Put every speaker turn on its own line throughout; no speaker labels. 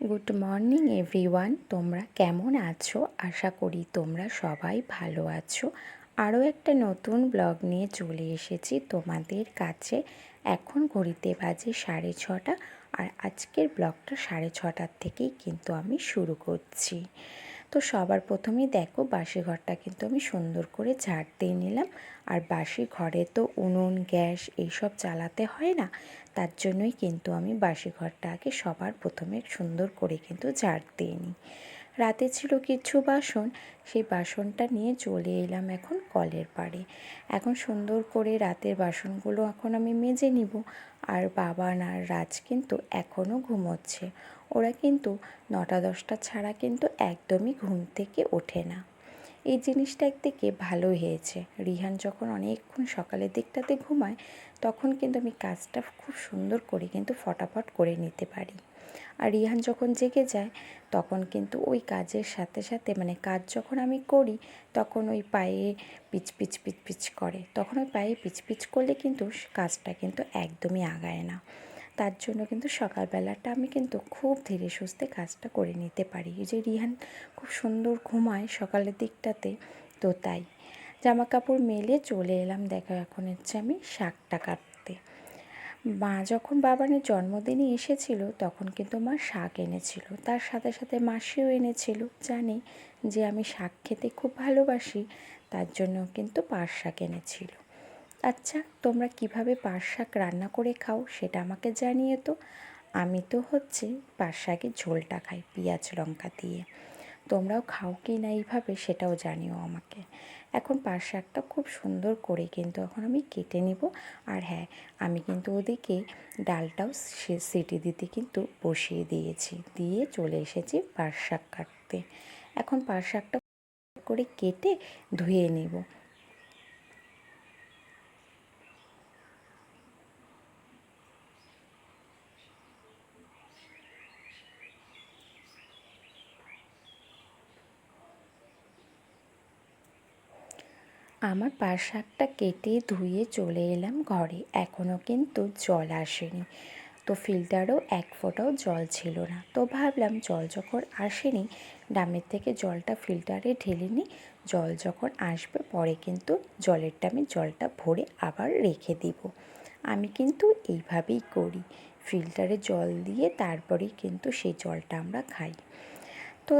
Good morning everyone তোমরা কেমন আছো? আশা করি তোমরা সবাই ভালো আছো। আরও একটা নতুন ব্লগ নিয়ে চলে এসেছি তোমাদের কাছে। এখন ঘড়িতে বাজে সাড়ে ছটা, আর আজকের ব্লগটা সাড়ে ছটার থেকেই কিন্তু আমি শুরু করছি। তো সবার প্রথমেই দেখো বাসি ঘরটা কিন্তু আমি সুন্দর করে ঝাড় দিয়ে নিলাম। আর বাসি ঘরে তো উনুন, গ্যাস এইসব চালাতে হয় না। তার জন্যই কিন্তু আমি বাসি ঘরটাকে সবার প্রথমে সুন্দর করে কিন্তু ঝাড় দিয়ে নিই। রাতে ছিল কিছু বাসন, সেই বাসনটা নিয়ে চলে এলাম এখন কলের পাড়ে। এখন সুন্দর করে রাতের বাসনগুলো এখন আমি মেজে নিব। আর বাবা আর রাজ কিন্তু এখনও ঘুমোচ্ছে। ওরা কিন্তু নটা দশটা ছাড়া কিন্তু একদমই ঘুম থেকে ওঠে না। এই জিনিসটা একদিকে ভালো হয়েছে। রিহান যখন অনেকক্ষণ সকালের দিকটাতে ঘুমায়, তখন কিন্তু আমি কাজটা খুব সুন্দর করে কিন্তু ফটাফট করে নিতে পারি। আর রিহান যখন জেগে যায়, তখন কিন্তু ওই কাজের সাথে সাথে মানে কাজ যখন আমি করি, তখন ওই পায়ে পিচ পিচ পিচ পিচ করে। তখন ওই পায়ে পিচ পিচ করলে কিন্তু কাজটা কিন্তু একদমই আগায় না। তার জন্য কিন্তু সকালবেলাটা আমি কিন্তু খুব ধীরে সুস্থে কাজটা করে নিতে পারি। এই যে রিহান খুব সুন্দর ঘুমায় সকালের দিকটাতে, তো তাই। জামা কাপড় মেলে চলে এলাম, দেখো এখন হচ্ছে আমি শাকটা কাটতে। মা যখন বাবানের জন্মদিনে এসেছিল, তখন কিন্তু মা শাক এনেছিল। তার সাথে সাথে মাসিও এনেছিল। জানি যে আমি শাক খেতে খুব ভালোবাসি, তার জন্য কিন্তু পাট শাক এনেছিল। আচ্ছা তোমরা কীভাবে পাট শাক রান্না করে খাও সেটা আমাকে জানিয়ে তো। আমি তো হচ্ছে পাট শাকের ঝোলটা খাই, পেঁয়াজ, লঙ্কা দিয়ে। তোমরাও খাও কি না এইভাবে সেটাও জানিও আমাকে। এখন পাট শাকটা খুব সুন্দর করে কিন্তু এখন আমি কেটে নিব। আর হ্যাঁ আমি কিন্তু ওদিকে ডালটাও সিটি দিতে কিন্তু বসিয়ে দিয়েছি। দিয়ে চলে এসেছি পাট শাক কাটতে। এখন পাট শাকটা করে কেটে ধুয়ে নেব। আমার পার শাকটা কেটে ধুয়ে চলে এলাম ঘরে। এখনও কিন্তু জল আসেনি। তো ফিল্টারও এক ফোঁটাও জল ছিল না। তো ভাবলাম জল যখন আসেনি, ডামের থেকে জলটা ফিল্টারে ঢেলে নিই। জল যখন আসবে, পরে কিন্তু জলের আমি জলটা ভরে আবার রেখে দিব। আমি কিন্তু এইভাবেই করি। ফিল্টারে জল দিয়ে তারপরেই কিন্তু সেই জলটা আমরা খাই। তো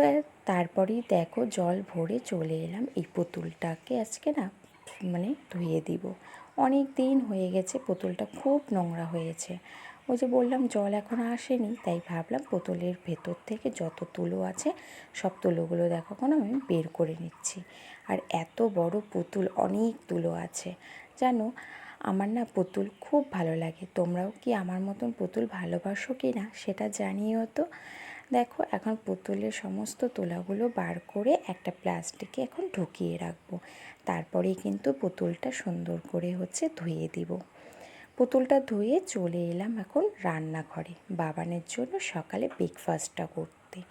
তারপরেই দেখো জল ভরে চলে এলাম এই পুতুলটাকে আজকে না মানে ধুয়ে দিব। অনেক দিন হয়ে গেছে, পুতুলটা খুব নোংরা হয়েছে। ওই যে বললাম জল এখন আসেনি, তাই ভাবলাম পুতুলের ভেতর থেকে যত তুলো আছে, সব তুলোগুলো দেখো এখন আমি বের করে নিচ্ছি। আর এত বড় পুতুল, অনেক তুলো আছে। জানো, আমার না পুতুল খুব ভালো লাগে। তোমরাও কি আমার মতন পুতুল ভালোবাসো কি না সেটা জানিও তো। দেখো, এখন পুতুলের সমস্ত তোলাগুলো বার করে একটা প্লাস্টিকে এখন ঢুকিয়ে রাখব। তারপরেই কিন্তু পুতুলটা সুন্দর করে হচ্ছে ধুয়ে দিব। পুতুলটা ধুয়ে চলে এলাম এখন রান্নাঘরে। বাবানের জন্য সকালে ব্রেকফাস্টটা করতে।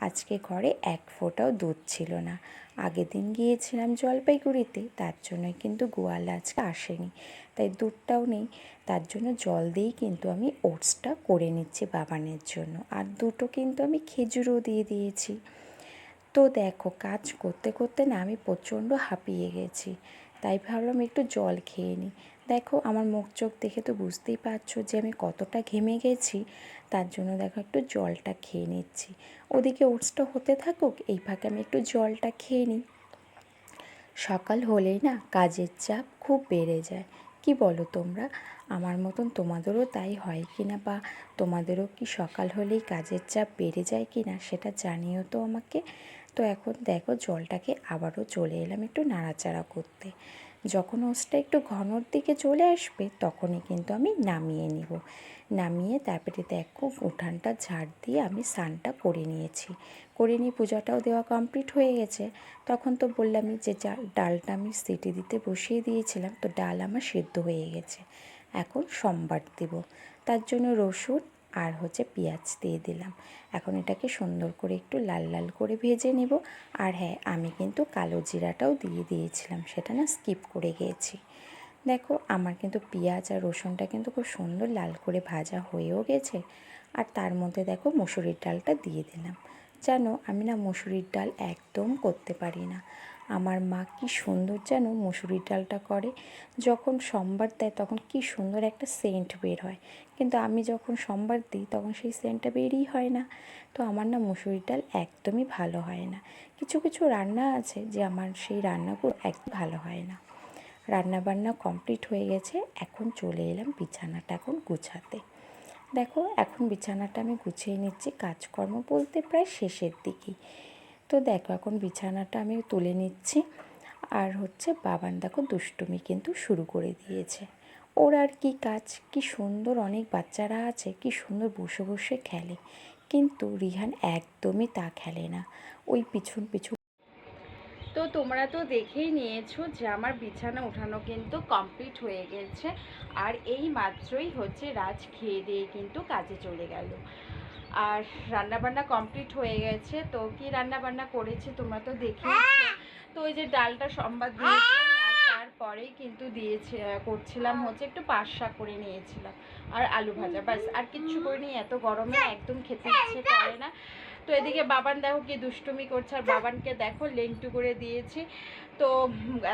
আজকে ঘরে এক ফোঁটাও দুধ ছিল না। আগের দিন গিয়েছিলাম জলপাইগুড়িতে, তার জন্যই কিন্তু গোয়াল আজকে আসেনি। তাই দুধটাও নেই, তার জন্য জল দিয়েই কিন্তু আমি ওটসটা করে নিচ্ছি বাবানের জন্য। আর দুটো কিন্তু আমি খেজুরও দিয়ে দিয়েছি। তো দেখো, কাজ করতে করতে না আমি প্রচণ্ড হাঁপিয়ে গেছি। তাই ভাবলাম একটু জল খেয়ে নিই। দেখো, আমার মুখ চোখ দেখে তো বুঝতেই পারছ যে আমি কতটা ঘেমে গেছি। তার জন্য দেখো একটু জলটা খেয়ে নিচ্ছি। ওদিকে ওটসটা হতে থাকুক, এই ফাঁকে আমি একটু জলটা খেয়ে নিই। সকাল হলেই না কাজের চাপ খুব বেড়ে যায়। কি বলো তোমরা? আমার মতন তোমাদেরও তাই হয় কি না? বা তোমাদেরও কি সকাল হলেই কাজের চাপ বেড়ে যায় কি না? সেটা জানিও তো আমাকে। তো এখন দেখো জলটাকে আবারও চলে এলাম একটু নাড়াচাড়া করতে। যখন ওসটা একটু ঘনর দিকে চলে আসবে, তখনই কিন্তু আমি নামিয়ে নিব। নামিয়ে তারপরে দেখো উঠানটা ঝাড় দিয়ে আমি স্নানটা করে নিয়েছি। করে নিয়ে পূজাটাও দেওয়া কমপ্লিট হয়ে গেছে। তখন তো বললামই যে, ডালটা আমি সিটি দিতে বসিয়ে দিয়েছিলাম, তো ডাল আমার সেদ্ধ হয়ে গেছে। এখন সোমবার দেব। তার জন্য রসুন আর হচ্ছে পেঁয়াজ দিয়ে দিলাম। এখন এটাকে সুন্দর করে একটু লাল লাল করে ভেজে নেব। আর হ্যাঁ আমি কিন্তু কালো জিরাটাও দিয়ে দিয়েছিলাম, সেটা না স্কিপ করে গিয়েছি দেখো, আমার কিন্তু পেঁয়াজ আর রসুনটা কিন্তু খুব সুন্দর লাল করে ভাজা হয়েও গেছে। আর তার মধ্যে দেখো মুসুরির ডালটা দিয়ে দিলাম। জানো, আমি না মুসুরির ডাল একদম করতে পারি না। আমার মা কি সুন্দর যেন মুসুরির ডালটা করে। যখন সোমবার দেয় তখন কি সুন্দর একটা সেন্ট বের হয়। কিন্তু আমি যখন সোমবার দিই তখন সেই সেন্টটা বেরই হয় না। তো আমার না মুসুরির ডাল একদমই ভালো হয় না। কিছু কিছু রান্না আছে যে আমার সেই রান্নাগুলো একদম ভালো হয় না। রান্না বান্না কমপ্লিট হয়ে গেছে, এখন চলে এলাম বিছানাটা এখন গুছাতে। দেখো, এখন বিছানাটা আমি গুছিয়ে নিচ্ছি। কাজকর্ম বলতে প্রায় শেষের দিকেই। তো দেখো, এখন বিছানাটা আমি তুলে নিচ্ছি। আর হচ্ছে বাবান দেখো দুষ্টুমি কিন্তু শুরু করে দিয়েছে। ওর আর কি কাজ? কি সুন্দর অনেক বাচ্চারা আছে, কি সুন্দর বসে বসে খেলে। কিন্তু রিহান একদমই তা খেলে না। ওই পিছন পিছন
তো তোমরা তো দেখেই নিয়েছো যে আমার বিছানা উঠানো কিন্তু কমপ্লিট হয়ে গেছে। আর এই মাত্রই হচ্ছে রাজ খেয়ে দিয়ে কিন্তু কাজে চলে গেল। আর রান্নাবান্না কমপ্লিট হয়ে গেছে। তো কি রান্নাবান্না করেছি তোমরা তো দেখেইছো তো ওই যে ডালটা সম্বাদ দিয়েছিলাম তারপরেই কিন্তু দিয়েছে করছিলাম হচ্ছে একটু পাঁচ শাক করে নিয়েছিলাম আর আলু ভাজা। ব্যাস আর কিচ্ছু করিনি এত গরমে একদম খেতে ইচ্ছে করে না। তো এদিকে বাবান দেখো কি দুষ্টুমি করছে আর বাবানকে দেখো লেংটু করে দিয়েছি। তো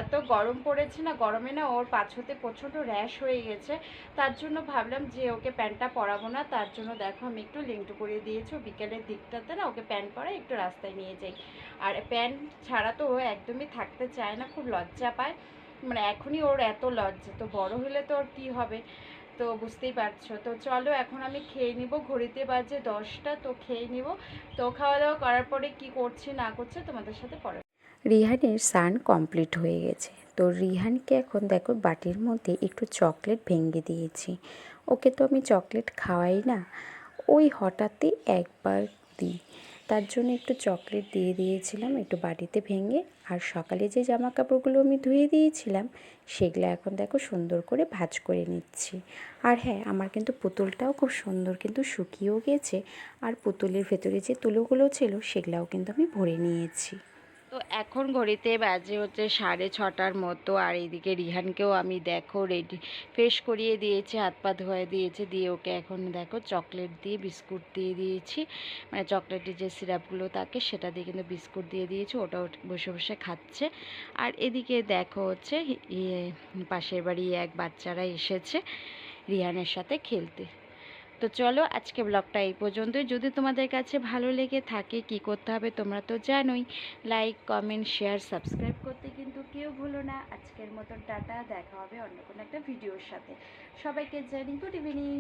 এত গরম পড়েছে না গরমে না ওর পাছতে প্রচণ্ড র্যাশ হয়ে গেছে। তার জন্য ভাবলাম যে ওকে প্যান্টটা পরাবো না তার জন্য দেখো আমি একটু লেংটু করে দিয়েছি। বিকেলের দিকটাতে না ওকে প্যান্ট পরাই একটু রাস্তায় নিয়ে যাই। আর প্যান্ট ছাড়া তো ও একদমই থাকতে চায় না খুব লজ্জা পায়। মানে এখনই ওর এত লজ্জা, তো বড় হলে তো ওর কী হবে? তো বুঝতেই পারছ। তো চলো এখন আমি খেয়ে নিব, ঘড়িতে বাজে দশটা, তো খেয়ে নিব। তো খাওয়া দাওয়া করার পরে কি করছে, না করছে তোমাদের সাথে পরে।
রিহানের সান কমপ্লিট হয়ে গেছে। তো রিহানকে এখন দেখো বাটির মধ্যে একটু চকলেট ভেঙে দিয়েছি। ওকে তো আমি চকলেট খাওয়াই না। ওই হঠাৎই একবার দিই তার জন্য একটু চকলেট দিয়ে দিয়েছিলাম, একটু বাটিতে ভেঙে। আর সকালে যে জামা কাপড়গুলো আমি ধুয়ে দিয়েছিলাম, সেগুলো এখন দেখো সুন্দর করে ভাজ করে নিচ্ছি। আর হ্যাঁ আমার কিন্তু পুতুলটাও খুব সুন্দর কিন্তু শুকিয়েও গেছে। আর পুতুলের ভেতরে যে তুলোগুলো ছিল, সেগুলাও কিন্তু আমি ভরে নিয়েছি।
তো এখন ঘড়িতে বাজে হচ্ছে সাড়ে ছটার মতো, আর এইদিকে রিহানকেও আমি দেখো রেডি ফ্রেশ করিয়ে দিয়েছি, হাত পা ধোয়া দিয়েছে, দিয়ে ওকে এখন দেখো চকলেট দিয়ে বিস্কুট দিয়ে দিয়েছি। মানে চকলেটের যে সিরাপগুলো থাকে সেটা দিয়ে কিন্তু বিস্কুট দিয়ে দিয়েছি ওটা বসে বসে খাচ্ছে। আর এদিকে দেখো হচ্ছে ইয়ে পাশের বাড়ি এক বাচ্চারা এসেছে, রিহানের সাথে খেলতে। তো চলো আজকে ব্লগটা এই পর্যন্তই। যদি তোমাদের কাছে ভালো লেগে থাকে কি করতে হবে তোমরা তো জানোই। লাইক কমেন্ট শেয়ার সাবস্ক্রাইব করতে কিন্তু কেউ ভুলো না। আজকের মতন টাটা, দেখা হবে অন্য কোনো একটা ভিডিওর সাথে। সবাইকে জানি গুড ইভিনিং